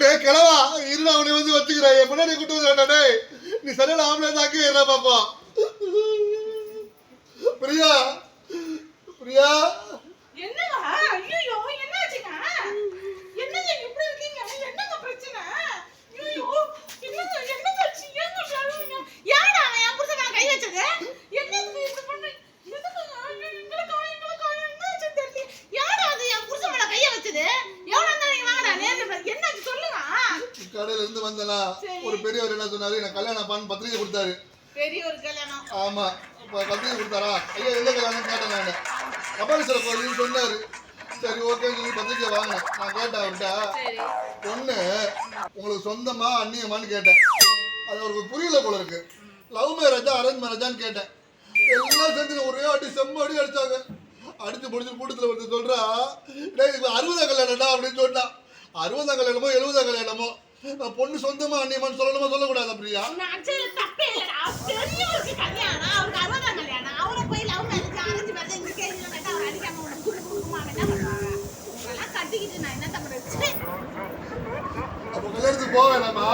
டேய் கிளவா இரு அவனை வந்து வச்சுக்கிறேன். என் முன்னாடி கூட்டு வந்து டேய். நீ சரியான ஆம்பளை தாக்கி ஏறா பாப்பா. பிரியா பிரியா. கடையில இருந்து வந்தனா. ஒரு பெரியவர் என்ன சொன்னாரு எனக்கு கல்யாணம் பண்ணு பத்திரிக்கை கொடுத்தாரு. பெரிய ஒரு கல்யாணம். ஆமா அப்ப பத்திரிக்கை கொடுத்தாரா? ஐயா எந்த கல்யாணம் கேட்டேன் நான். கபாலீஸ்வரர் கோயில்னு சொன்னாரு. சரி ஓகேன்னு சொல்லி பத்திரிக்கை வாங்கினேன். நான் கேட்டேன் அவர்கிட்ட பொண்ணு உங்களுக்கு சொந்தமா அந்நியமான்னு கேட்டேன். அது அவருக்கு புரியல போல இருக்கு. லவ் மேரேஜா அரேஞ்ச் மேரேஜான்னு கேட்டேன். எல்லாம் சேர்ந்து ஒரே அடி செம்ம அடி அடிச்சாங்க. அடிச்சு முடிச்சு கூட்டத்தில் ஒருத்தர் சொல்றா அறுபதாம் கல்யாணம்டா அப்படின்னு சொன்னான் அறுபதாம் கல்யாணமோ எழுபதாம் கல்யாணமோ பொண்ணு சொந்தமா அந்நியமான்னு சொல்லணுமா சொல்லக்கூடாது பிரியா? அப்போ கல்யாணத்துக்கு போக வேணாமா?